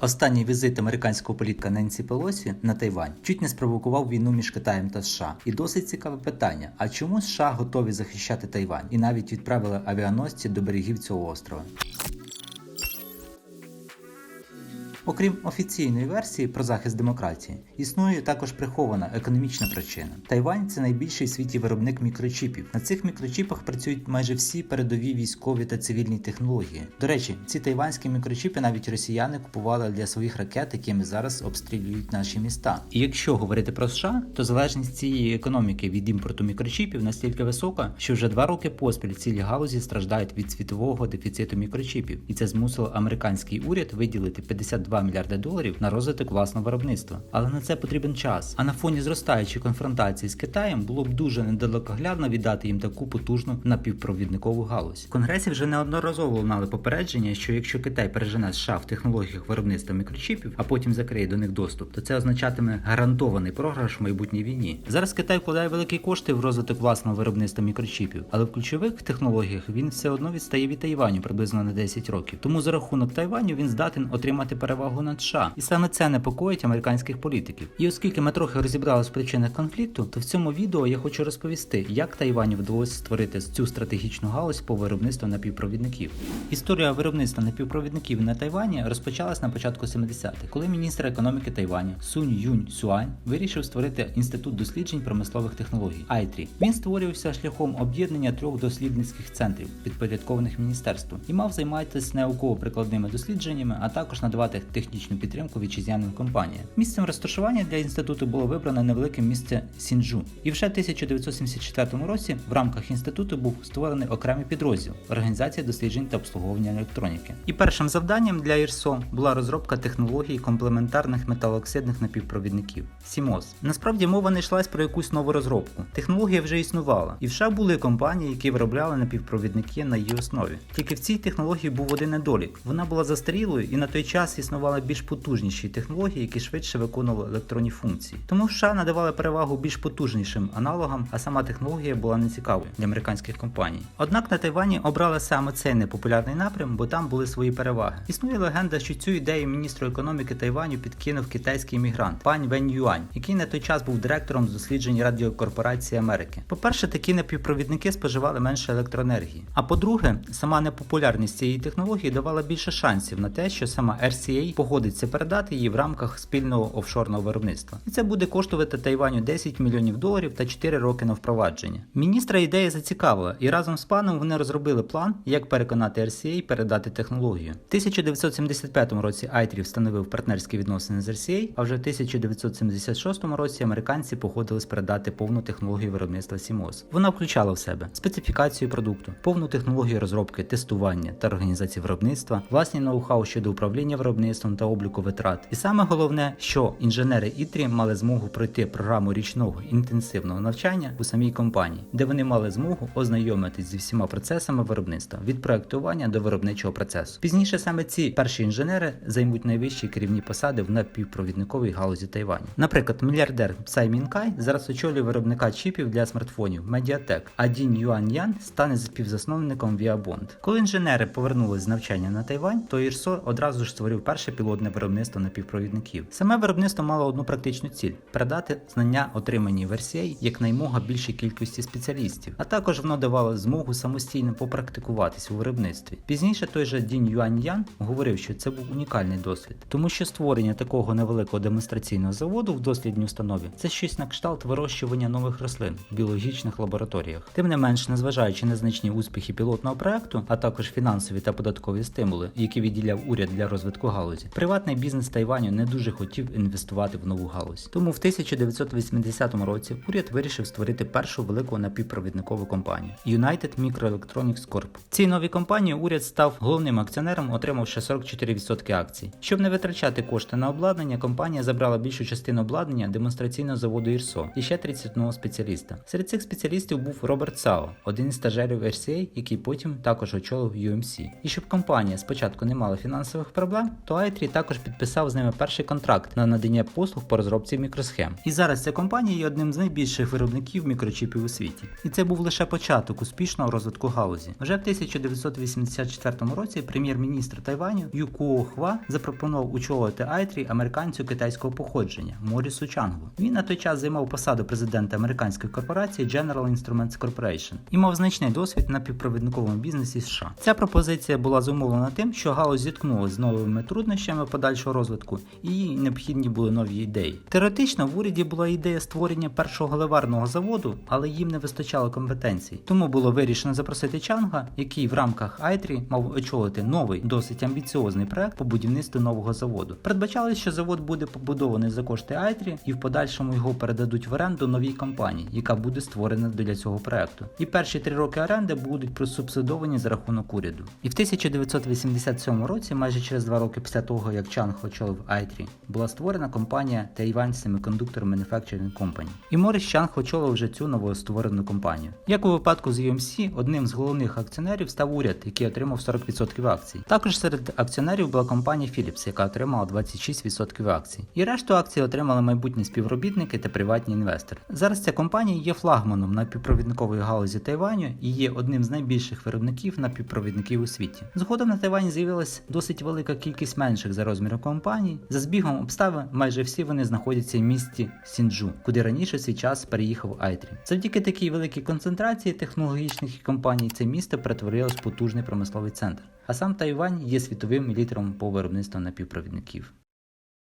Останній візит американського політика Ненсі Пелосі на Тайвань чуть не спровокував війну між Китаєм та США. І досить цікаве питання: а чому США готові захищати Тайвань і навіть відправили авіаносці до берегів цього острова? Окрім офіційної версії про захист демократії, існує також прихована економічна причина. Тайвань це найбільший в світі виробник мікрочіпів. На цих мікрочіпах працюють майже всі передові військові та цивільні технології. До речі, ці тайванські мікрочіпи навіть росіяни купували для своїх ракет, якими зараз обстрілюють наші міста. І якщо говорити про США, то залежність цієї економіки від імпорту мікрочіпів настільки висока, що вже два роки поспіль цілі галузі страждають від світового дефіциту мікрочіпів, і це змусило американський уряд виділити 52 мільярди доларів на розвиток власного виробництва. Але на це потрібен час. А на фоні зростаючої конфронтації з Китаєм було б дуже недалекоглядно віддати їм таку потужну напівпровідникову галузь. В Конгресі вже неодноразово лунали попередження, що якщо Китай пережене США в технологіях виробництва мікрочіпів, а потім закриє до них доступ, то це означатиме гарантований програш в майбутній війні. Зараз Китай вкладає великі кошти в розвиток власного виробництва мікрочіпів, але в ключових технологіях він все одно відстає від Тайваню приблизно на 10 років. Тому за рахунок Тайваню він здатен отримати перевагу над США. І саме це непокоїть американських політиків. І оскільки ми трохи розібралися в причинах конфлікту, то в цьому відео я хочу розповісти, як Тайваню вдалося створити цю стратегічну галузь по виробництву напівпровідників. Історія виробництва напівпровідників на Тайвані розпочалась на початку 70-х, коли міністр економіки Тайваню Сунь Юнь Сюань вирішив створити інститут досліджень промислових технологій ITRI. Він створювався шляхом об'єднання трьох дослідницьких центрів, підпорядкованих міністерству, і мав займатися науково-прикладними дослідженнями, а також надавати технічну підтримку вітчизняним компаніям. Місцем розташування для інституту було вибрано невелике місце Сінджу. І вже в 1974 році в рамках інституту був створений окремий підрозділ Організація досліджень та обслуговування електроніки. І першим завданням для ІРСО була розробка технологій комплементарних металооксидних напівпровідників CMOS. Насправді мова не йшлась про якусь нову розробку. Технологія вже існувала, і в США були компанії, які виробляли напівпровідники на її основі. Тільки в цій технології був один недолік. Вона була застарілою і на той час існували більш потужніші технології, які швидше виконували електронні функції. Тому США надавали перевагу більш потужнішим аналогам, а сама технологія була нецікавою для американських компаній. Однак на Тайвані обрали саме цей непопулярний напрям, бо там були свої переваги. Існує легенда, що цю ідею міністру економіки Тайваню підкинув китайський іммігрант пань Вень Юань, який на той час був директором досліджень радіокорпорації Америки. По-перше, такі напівпровідники споживали менше електроенергії. А по-друге, сама непопулярність цієї технології давала більше шансів на те, що сама RCA погодиться передати її в рамках спільного офшорного виробництва. І це буде коштувати Тайваню 10 мільйонів доларів та 4 роки на впровадження. Міністра ідея зацікавила, і разом з паном вони розробили план, як переконати RCA передати технологію. В 1975 році ITRI встановив партнерські відносини з RCA, а вже в 1976 році американці погодились передати повну технологію виробництва CMOS. Вона включала в себе специфікацію продукту, повну технологію розробки, тестування та організації виробництва, власні ноу-хау щодо управління виробництвом та обліку витрат. І саме головне, що інженери ITRI мали змогу пройти програму річного інтенсивного навчання у самій компанії, де вони мали змогу ознайомитись зі всіма процесами виробництва від проектування до виробничого процесу. Пізніше саме ці перші інженери займуть найвищі керівні посади в напівпровідниковій галузі Тайваню. Наприклад, мільярдер Цай Мінкай зараз очолює виробника чіпів для смартфонів Mediatek, а Дін Юан Ян стане співзасновником Viabond. Коли інженери повернулись з навчання на Тайвань, то Ірсо одразу ж створив перше пілотне виробництво напівпровідників. Саме виробництво мало одну практичну ціль передати знання, отримані в RCA якнаймога більшій кількості спеціалістів, а також воно давало змогу самостійно попрактикуватись у виробництві. Пізніше той же Дін Юань Ян говорив, що це був унікальний досвід, тому що створення такого невеликого демонстраційного заводу в дослідній установі це щось на кшталт вирощування нових рослин в біологічних лабораторіях. Тим не менш, незважаючи на значні успіхи пілотного проекту, а також фінансові та податкові стимули, які відділяв уряд для розвитку галузі, приватний бізнес Тайваню не дуже хотів інвестувати в нову галузь. Тому в 1980 році уряд вирішив створити першу велику напівпровідникову компанію United Microelectronics Corp. Цій новій компанії уряд став головним акціонером, отримавши 44% акцій. Щоб не витрачати кошти на обладнання, компанія забрала більшу частину обладнання демонстраційного заводу ІРСО і ще 31 спеціаліста. Серед цих спеціалістів був Роберт Сао, один із стажерів RCA, який потім також очолив UMC. І щоб компанія спочатку не мала фінансових проблем, то Aitree також підписав з ними перший контракт на надання послуг по розробці мікросхем. І зараз ця компанія є одним з найбільших виробників мікрочіпів у світі. І це був лише початок успішного розвитку галузі. Вже в 1984 році прем'єр-міністр Тайваню Юкуо Хва запропонував очолити Aitree американцю китайського походження Морісу Чангу. Він на той час займав посаду президента американської корпорації General Instruments Corporation і мав значний досвід на півпровідниковому бізнесі США. Ця пропозиція була зумовлена тим, що галузь зіткнулася з новими труднощами подальшого розвитку, і необхідні були нові ідеї. Теоретично в уряді була ідея створення першого галеварного заводу, але їм не вистачало компетенцій. Тому було вирішено запросити Чанга, який в рамках Айтрі мав очолити новий, досить амбіціозний проект по будівництву нового заводу. Передбачалось, що завод буде побудований за кошти Айтрі, і в подальшому його передадуть в оренду новій компанії, яка буде створена для цього проекту. І перші три роки оренди будуть просубсидовані за рахунок уряду. І в 1987 році, майже через два роки після того, як Чанг очолив Айтрі, була створена компанія Taiwan Semiconductor Manufacturing Company. І Моріс Чанг очолив вже цю новостворену компанію. Як у випадку з UMC, одним з головних акціонерів став уряд, який отримав 40% акцій. Також серед акціонерів була компанія Philips, яка отримала 26% акцій. І решту акцій отримали майбутні співробітники та приватні інвестори. Зараз ця компанія є флагманом напівпровідникової галузі Тайваню і є одним з найбільших виробників напівпровідників у світі. Згодом на Тайвані з'явилась досить велика кількість менших за розміром компаній. За збігом обставин майже всі вони знаходяться в місті Сінджу, куди раніше свій час переїхав Айтрі. Завдяки такій великій концентрації технологічних компаній це місто перетворилось в потужний промисловий центр. А сам Тайвань є світовим лідером по виробництву напівпровідників.